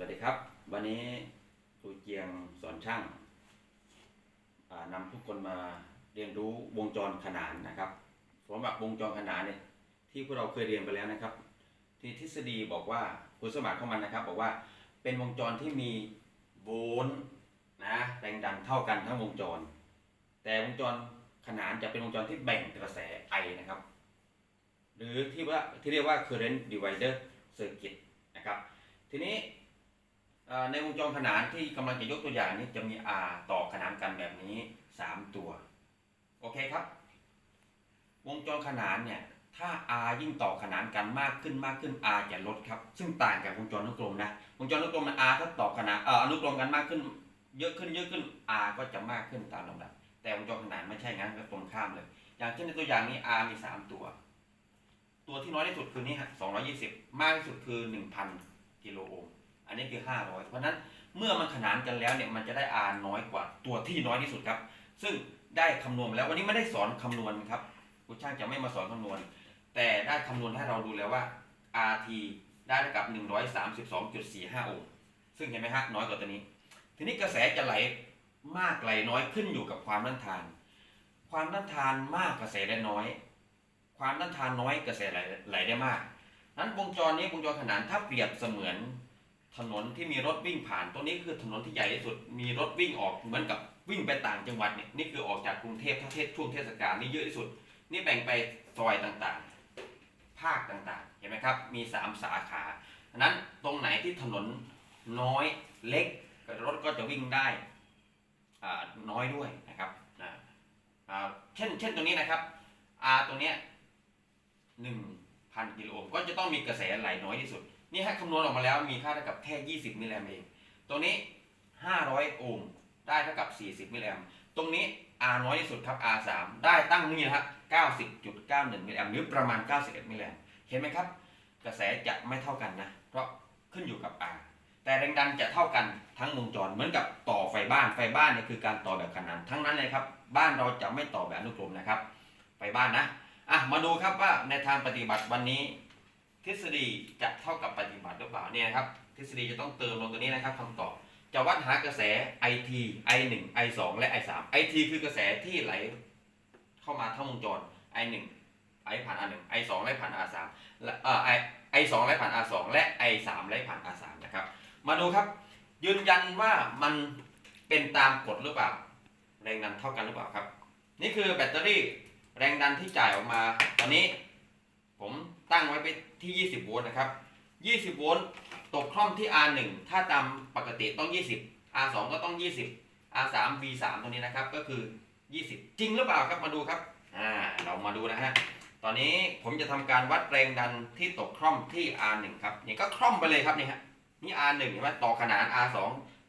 สวัสดีครับ วันนี้ครูเจียงสอนช่างอ่านำทุกคนมาเรียนรู้วงจรขนานนะครับสำหรับวงจรขนานเนี่ยที่พวกเราเคยเรียนไปแล้วนะครับ ที่ทฤษฎีบอกว่าคุณสมบัติของมันนะครับ บอกว่าเป็นวงจรที่มีโวลต์นะแรงดันเท่ากันทั้งวงจร แต่วงจรขนานจะเป็นวงจรที่แบ่งกระแสไอนะครับ หรือที่ว่าที่เรียกว่า current divider circuit นะครับ ทีนี้ ในวงจรขนานที่กำลังจะยกตัวอย่างนี้จะมี R ต่อขนานกันแบบนี้ 3 ตัว โอเคครับ วงจรขนานเนี่ยถ้า R ยิ่งต่อขนานกันมากขึ้นมากขึ้น R จะลดครับ ซึ่งต่างกับวงจรอนุกรมนะวงจรอนุกรมมัน R ถ้าต่อขนานเอ่ออนุกรมกันมากขึ้น เยอะขึ้นเยอะขึ้น R ก็จะมากขึ้นตามลำดับแต่วงจรขนานไม่ใช่งั้นก็ตรงข้ามเลย อย่างเช่นในตัวอย่างนี้ R มี 3 ตัว ตัวที่น้อยที่สุดคือนี่ฮะ220 มากที่สุดคือ 1,000 กิโลโอห์ม อันนี้คือ 500 เพราะนั้นเมื่อมันขนานกันแล้วเนี่ยมันจะได้ R น้อยกว่าตัวที่น้อยที่สุดครับ ซึ่งได้คำนวณแล้ววันนี้ไม่ได้สอนคำนวณครับครูช่างจะไม่มาสอนคำนวณ แต่ได้คำนวณให้เราดูแล้วว่า RT ได้เท่ากับ 132.45 โอห์มซึ่งเห็นไหมฮะน้อยกว่าตัวนี้ ทีนี้กระแสจะไหลมากไหลน้อยขึ้นอยู่กับความต้านทาน ความต้านทานมากกระแสได้น้อย ความต้านทานน้อยกระแสไหลไหลได้มากนั้นวงจรนี้วงจรขนานถ้าเปรียบเสมือน ถนนที่มีรถวิ่งผ่านตัวนี้คือถนนที่ใหญ่ที่สุด มีรถวิ่งออกเหมือนกับวิ่งไปต่างจังหวัดเนี่ยนี่คือออกจากกรุงเทพถ้าเทศช่วงเทศกาลนี่เยอะที่สุด นี่แบ่งไปซอยต่างๆ ภาคต่างๆ เห็นไหมครับ มีสามสาขาฉะนั้นตรงไหนที่ถนนน้อยเล็กรถก็จะวิ่งได้น้อยด้วยนะครับเช่นเช่นตรงนี้นะครับ R ตรงเนี้ยหนึ่งพันกิโลโอห์มก็จะต้องมีกระแสไหลน้อยที่สุด นี่ให้คำนวณออกมาแล้วมีค่าเท่ากับแค่ 20 มิลลิแอมเอง ตรงนี้ 500 โอห์มได้เท่ากับ 40 มิลลิแอมตรงนี้ R น้อยที่สุดครับ R 3ได้ตั้งนี่นะครับ90.91 มิลลิแอมหรือประมาณ 91 มิลลิแอมเห็นไหมครับ กระแสจะไม่เท่ากันนะ เพราะขึ้นอยู่กับ R แต่แรงดันจะเท่ากันทั้งวงจรเหมือนกับต่อไฟบ้านไฟบ้านเนี่ยคือการต่อแบบขนานทั้งนั้นเลยครับ บ้านเราจะไม่ต่อแบบอนุกรมนะครับ ไฟบ้านนะอะมาดูครับว่าในทางปฏิบัติวันนี้ ทฤษฎีจะเท่ากับปฏิบัติหรือเปล่าเนี่ยครับทฤษฎีจะต้องเติมลงตัวนี้นะครับคำตอบจะวัดหากระแส IT I1 I2 และ I3 IT คือกระแสที่ไหลเข้ามาทั้งวงจร I1 ไหลผ่าน R1 I2 ไหลผ่าน R3 และเอ่อ I I2 ไหลผ่าน R2 และ I3 ไหลผ่าน R3 นะครับ มาดูครับ ยืนยันว่ามันเป็นตามกฎหรือเปล่า แรงดันเท่ากันหรือเปล่าครับ นี่คือแบตเตอรี่แรงดันที่จ่ายออกมา ตอนนี้ ผม ตั้งไว้ไปที่ 20 โวลต์นะครับ 20 โวลต์ตกคล่อมที่ R1 ถ้าตามปกติต้อง 20 R2 ก็ต้อง 20 R3 V3 ตัวนี้นะครับก็คือ 20 จริงหรือเปล่าครับมาดูครับอ่าเรามาดูนะฮะตอนนี้ผมจะทำการวัดแรงดันที่ตกคล่อมที่ R1 ครับนี่ก็คล่อมไปเลยครับนี่ฮะนี่ R1 เห็นไหมต่อขนาน R2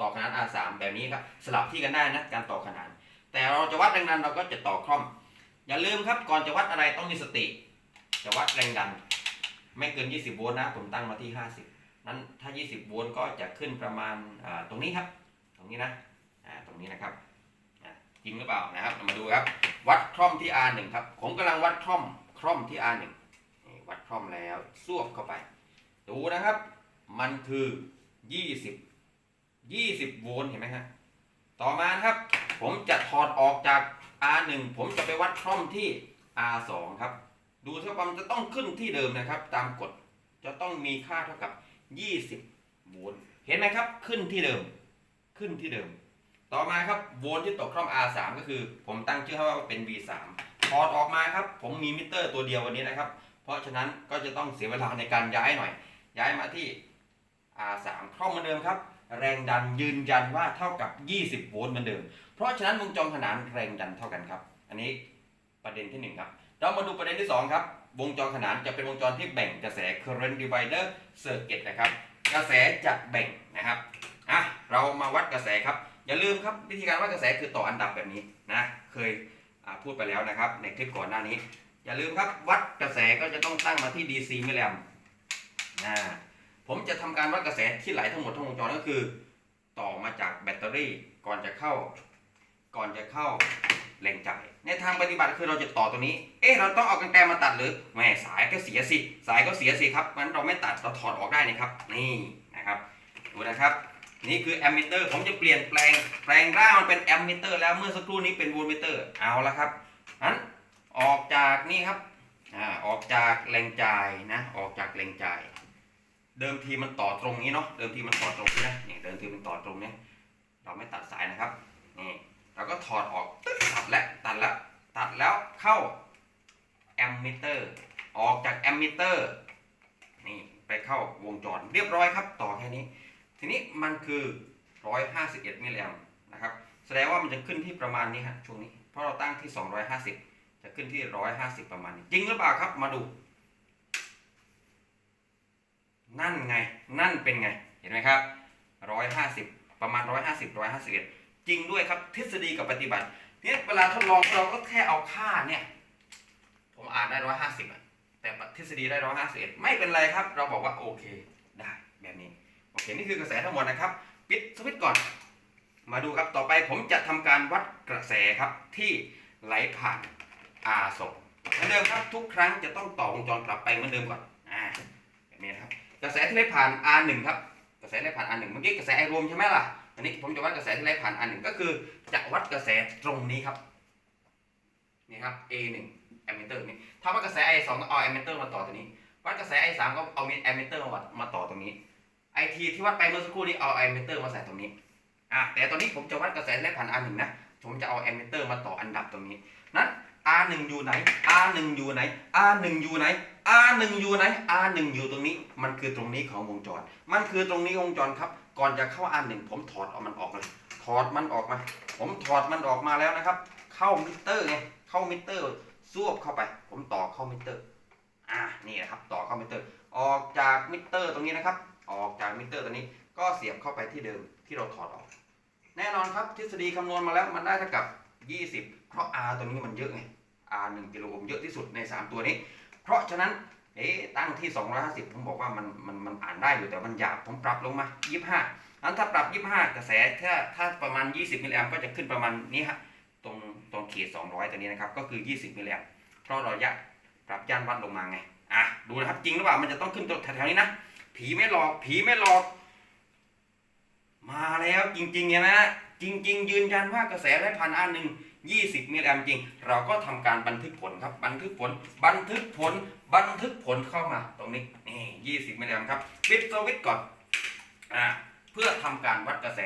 ต่อขนาน R3 แบบนี้ครับสลับที่กันได้นะการต่อขนาน แต่เราจะวัดแรงดันเราก็จะต่อคล่อม อย่าลืมครับก่อนจะวัดอะไรต้องมีสติ จะวัดแรงดัน ไม่เกิน 20 โวลต์นะ ผมตั้งมาที่ 50 นั้นถ้า 20 โวลต์ก็จะขึ้นประมาณตรงนี้ครับ ตรงนี้นะตรงนี้นะครับจริงหรือเปล่านะครับมาดูครับ วัดคล่อมที่ R1 ครับ ผมกำลังวัดคล่อมคล่อมที่ R1 นี่วัดคล่อมแล้วสวบเข้าไป ดูนะครับ มันคือ 20 20 โวลต์เห็นไหมฮะต่อมาครับ ผมจะถอดออกจาก R1 ผมจะไปวัดคล่อมที่ R2 ครับ ดูที่ว่ามันจะต้องขึ้นที่เดิมนะครับ ตามกฎจะต้องมีค่าเท่ากับ 20 โวลต์เห็นไหมครับ ขึ้นที่เดิม ขึ้นที่เดิม ต่อมาครับโวลต์ที่ตกคล่อม R3 ก็คือ ผมตั้งชื่อให้ว่าเป็น V3 ถอดออกมาครับ ผมมีมิเตอร์ตัวเดียววันนี้นะครับ เพราะฉะนั้นก็จะต้องเสียเวลาในการย้ายหน่อย ย้ายมาที่ R3 คล่อมเหมือนเดิมครับ แรงดันยืนยันว่าเท่ากับ 20 โวลต์เหมือนเดิม เพราะฉะนั้นวงจรขนานแรงดันเท่ากันครับ อันนี้ประเด็นที่หนึ่งครับ เรามาดูประเด็นที่สองครับ วงจรขนานจะเป็นวงจรที่แบ่งกระแส current divider circuit นะครับ กระแสจะแบ่งนะครับอะเรามาวัดกระแสครับ อย่าลืมครับวิธีการวัดกระแสคือต่ออันดับแบบนี้นะ เคยพูดไปแล้วนะครับ ในคลิปก่อนหน้านี้ อย่าลืมครับวัดกระแสก็จะต้องตั้งมาที่ DC มิลลิแอมนะผมจะทำการวัดกระแสที่ไหลทั้งหมดทั้งวงจรก็คือ ต่อมาจากแบตเตอรี่ก่อนจะเข้า ก่อนจะเข้าแหล่งจ่าย ในทางปฏิบัติคือเราจะต่อตัวนี้ เอ๊ะเราต้องเอากางแกมาตัดหรือแหม่สายก็เสียสิ สายก็เสียสิครับงั้นเราไม่ตัดเราถอดออกได้นี่ครับ นี่นะครับ ดูนะครับนี่คือแอมมิเตอร์ผมจะเปลี่ยนแปลงแปลงร่างมันเป็นแอมมิเตอร์แล้วเมื่อสักครู่นี้เป็นโวลต์มิเตอร์เอาละครับนั้นออกจากนี่ครับอ่าออกจากแรงจ่ายนะ ออกจากแรงจ่าย เดิมทีมันต่อตรงนี้เนาะเดิมทีมันต่อตรงนี้นะนี่เดิมทีมันต่อตรงนี้เราไม่ตัดสายนะครับนี่ เราก็ถอดออกตึ๊ดตัดแล้วตัดแล้วตัดแล้วเข้าแอมมิเตอร์ออกจากแอมมิเตอร์นี่ไปเข้าวงจรเรียบร้อยครับ ต่อแค่นี้ ทีนี้มันคือ 151มิลลิแอมนะครับแสดงว่ามันจะขึ้นที่ประมาณนี้ฮะช่วงนี้เพราะเราตั้งที่ 250 จะขึ้นที่ 150 ประมาณนี้จริงหรือเปล่าครับมาดู นั่นไงนั่นเป็นไงเห็นไหมครับ 150 ประมาณ 150 151 จริงด้วยครับ ทฤษฎีกับปฏิบัติเนี่ยเวลาทดลองเราก็แค่เอาค่าเนี่ย ผมอ่านได้150อะแต่ทฤษฎีได้151ไม่เป็นไรครับ เราบอกว่าโอเคได้แบบนี้โอเคนี่คือกระแสทั้งหมดนะครับ ปิดสวิตช์ก่อน มาดูครับต่อไปผมจะทำการวัดกระแสครับที่ไหลผ่าน R ส่งเหมือนเดิมครับทุกครั้งจะต้องต่อวงจรกลับไปเหมือนเดิมก่อนอ่าแบบนี้ครับ กระแสที่ไหลผ่าน R1 ครับกระแสไหลผ่าน R1 เมื่อกี้กระแสไอรวมใช่ไหมล่ะ อันนี้ผมจะวัดกระแสที่ไหลผ่าน R1 ก็คือจะวัดกระแสตรงนี้ครับนี่ครับ A1 แอมมิเตอร์นี่ถ้าวัดกระแส I2 ก็เอาแอมมิเตอร์มาต่อตรงนี้ วัดกระแส I3 ก็เอาแอมมิเตอร์มาวัดมาต่อตรงนี้ไอทีที่วัดไปเมื่อสักครู่นี้เอาแอมมิเตอร์มาใส่ตรงนี้อะแต่ตอนนี้ผมจะวัดกระแสแลผ่าน R1 นะผมจะเอาแอมมิเตอร์มาต่ออันดับตรงนี้นั้น R1 อยู่ไหน R1 อยู่ไหน R1 อยู่ไหน R1 อยู่ไหน R1 อยู่ตรงนี้ มันคือตรงนี้ของวงจร มันคือตรงนี้วงจรครับ ก่อนจะเข้า R1 ผมถอดเอามันออกเลยถอดมันออกมา ผมถอดมันออกมาแล้วนะครับ เข้ามิเตอร์ไงเข้ามิเตอร์ซวบเข้าไป ผมต่อเข้ามิเตอร์ อะนี่นะครับ ต่อเข้ามิเตอร์ ออกจากมิเตอร์ตรงนี้นะครับ ออกจากมิเตอร์ตัวนี้ ก็เสียบเข้าไปที่เดิมที่เราถอดออก แน่นอนครับทฤษฎีคำนวณมาแล้วมันได้เท่ากับ 20 เพราะ R ตัวนี้มันเยอะไง R 1กิโลโอห์มเยอะที่สุดใน 3 ตัวนี้ เพราะฉะนั้น เอ๊ะตั้งที่ 250 ผมบอกว่ามันมันมันอ่านได้อยู่แต่มันหยาบผมปรับลงมา 25นั้นถ้าปรับ 25 กระแสถ้าถ้าประมาณ 20 มิลลิแอมก็จะขึ้นประมาณนี้ฮะตรงตรงขีด200 ตัวนี้นะครับ ก็คือ 20 มิลลิแอมเพราะเรายะปรับย่านวัดลงมาไงอะดูนะครับจริงหรือเปล่ามันจะต้องขึ้นตัวแถวๆนี้นะ ผีไม่หลอก ผีไม่หลอก มาแล้วจริงๆเนไหมฮะจริง ๆ ยืนยันว่ากระแสไหลผ่านอันหนึ่ง 20 มิลลิแอมจริง เราก็ทำการบันทึกผลครับ บันทึกผล บันทึกผล บันทึกผลเข้ามาตรงนี้นี่20 มิลลิแอมครับ ปิดสวิตช์ก่อนอ่าเพื่อทำการวัดกระแส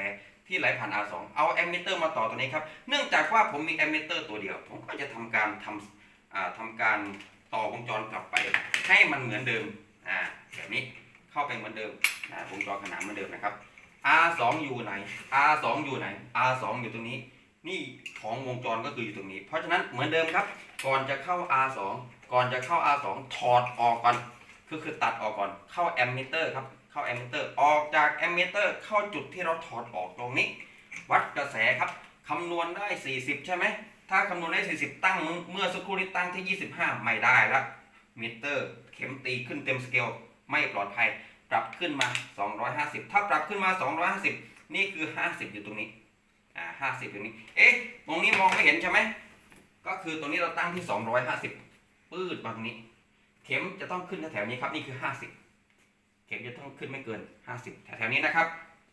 ที่ไหลผ่าน R2 เอาแอมมิเตอร์มาต่อตัวนี้ครับ เนื่องจากว่าผมมีแอมมิเตอร์ตัวเดียว ผมก็จะทำการทำอ่าทำการต่อวงจรกลับไป ให้มันเหมือนเดิมอ่าแบบนี้เข้าไปเหมือนเดิมนะวงจรขนานเหมือนเดิมนะครับ R2 อยู่ไหน R2 อยู่ไหน R2 อยู่ตรงนี้ นี่ของวงจรก็คืออยู่ตรงนี้ เพราะฉะนั้นเหมือนเดิมครับ ก่อนจะเข้า R2 ก่อนจะเข้า R2 ถอดออกก่อนคือคือตัดออกก่อนเข้าแอมมิเตอร์ครับเข้าแอมมิเตอร์ออกจากแอมมิเตอร์เข้าจุดที่เราถอดออกตรงนี้ วัดกระแสครับคำนวณได้ 40 ใช่ไหมถ้าคำนวณได้ 40 ตั้งเมื่อสักครู่นี้ตั้งที่ 25 ไม่ได้ละมิเตอร์ เข็มตีขึ้นเต็มสเกลไม่ปลอดภัย ปรับขึ้นมา 250 ถ้าปรับขึ้นมา 250 นี่คือ 50 อยู่ตรงนี้ อ่า50อยู่นี้ เอ๊ะตรงนี้มองไม่เห็นใช่ไหม ก็คือตรงนี้เราตั้งที่250ปืดมาตรงนี้ เข็มจะต้องขึ้นแถวๆนี้ครับ นี่คือ50เข็มจะต้องขึ้นไม่เกิน50แถวๆนี้นะครับ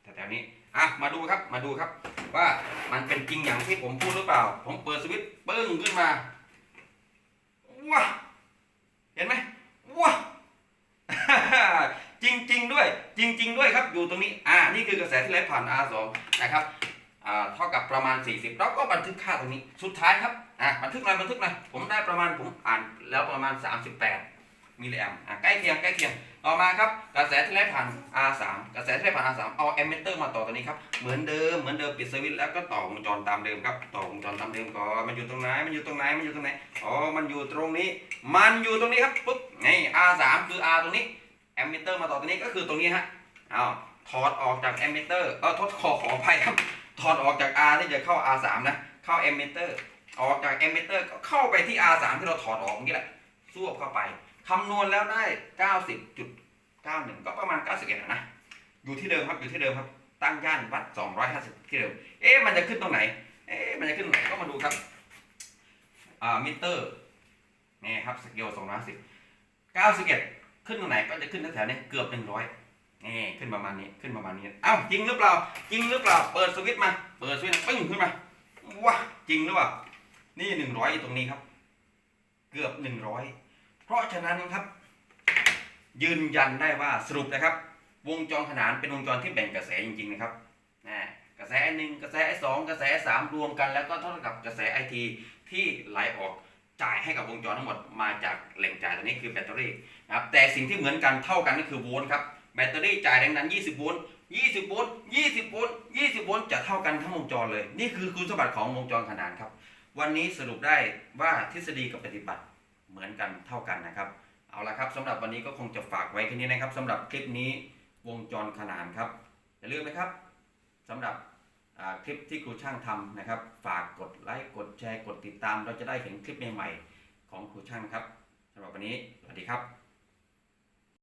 แถวๆนี้ อะ มาดูครับ มาดูครับ ว่ามันเป็นจริงอย่างที่ผมพูดหรือเปล่า ผมเปิดสวิตช์ปึ้งขึ้นมา ว้าเห็นไหมว้าจริง ๆ ด้วย จริง ๆ ด้วยครับ อยู่ตรงนี้ อ่า นี่คือกระแสที่ไหลผ่าน R2 นะครับ เท่ากับประมาณ 40 เราก็บันทึกค่าตรงนี้ สุดท้ายครับอะบันทึกหน่อยบันทึกหน่อยผมได้ประมาณผมอ่านแล้วประมาณ 38 มิลลิแอมอะใกล้เคียงใกล้เคียงต่อมาครับกระแสที่ไหลผ่าน R3 กระแสที่ไหลผ่าน R3 เอาแอมมิเตอร์มาต่อตัวนี้ครับเหมือนเดิมเหมือนเดิมปิดสวิตช์แล้วก็ต่อวงจรตามเดิมครับต่อวงจรตามเดิมก่อนมันอยู่ตรงไหนมันอยู่ตรงไหนมันอยู่ตรงไหนอ๋อมันอยู่ตรงนี้ มันอยู่ตรงนี้ครับปุ๊บนี่ R3 คือ R ตรงนี้แอมมิเตอร์มาต่อตัวนี้ก็คือตรงนี้ฮะเอาถอดออกจากแอมมิเตอร์เออทดขอขออภัยครับ ถอดออกจาก R ที่จะเข้า R3 นะเข้าแอมมิเตอร์ออกจากแอมมิเตอร์ก็เข้าไปที่ R3 ที่เราถอดออกเมื่อกี้แหละสวบเข้าไปคำนวณแล้วได้ 90.91 ก็ประมาณ 91อะนะ อยู่ที่เดิมครับ อยู่ที่เดิมครับ ตั้งย่านวัด 250 ที่เดิม เอ๊ะ มันจะขึ้นตรงไหน เอ๊ะ มันจะขึ้นตรงไหน ก็มาดูครับ อ่า มิเตอร์ นี่ครับ สเกล250 91 ขึ้นตรงไหน ก็จะขึ้นแถวๆนี้ เกือบ 100 นี่ขึ้นประมาณนี้ขึ้นประมาณนี้เอ้าจริงหรือเปล่า จริงหรือเปล่า เปิดสวิตช์มา เปิดสวิตช์ปึ้งขึ้นมาว้าจริงหรือเปล่า นี่หนึ่งร้อยตรงนี้ครับ เกือบหนึ่งร้อยเพราะฉะนั้นครับ ยืนยันได้ว่าสรุปนะครับ วงจรขนานเป็นวงจรที่แบ่งกระแสจริง ๆ นะครับนะกระแสหนึ่งกระแสสองกระแสสามรวมกัน แล้วก็เท่ากับกระแสไอทีที่ไหลออกจ่ายให้กับวงจรทั้งหมดมาจากแหล่งจ่ายตัวนี้คือแบตเตอรี่นะครับแต่สิ่งที่เหมือนกันเท่ากันก็คือโวลต์ครับ แบตเตอรี่จ่ายแรงดัน 20 โวลต์ 20 โวลต์ 20 โวลต์ 20 โวลต์จะเท่ากันทั้งวงจรเลย นี่คือคุณสมบัติของวงจรขนานครับ วันนี้สรุปได้ว่าทฤษฎีกับปฏิบัติเหมือนกันเท่ากันนะครับ เอาละครับสำหรับวันนี้ก็คงจะฝากไว้แค่นี้นะครับสำหรับคลิปนี้วงจรขนานครับ อย่าลืมนะครับสำหรับคลิปที่ครูช่างทำนะครับ ฝากกดไลค์กดแชร์กดติดตาม เราจะได้เห็นคลิปใหม่ๆของครูช่างครับสำหรับวันนี้สวัสดีครับ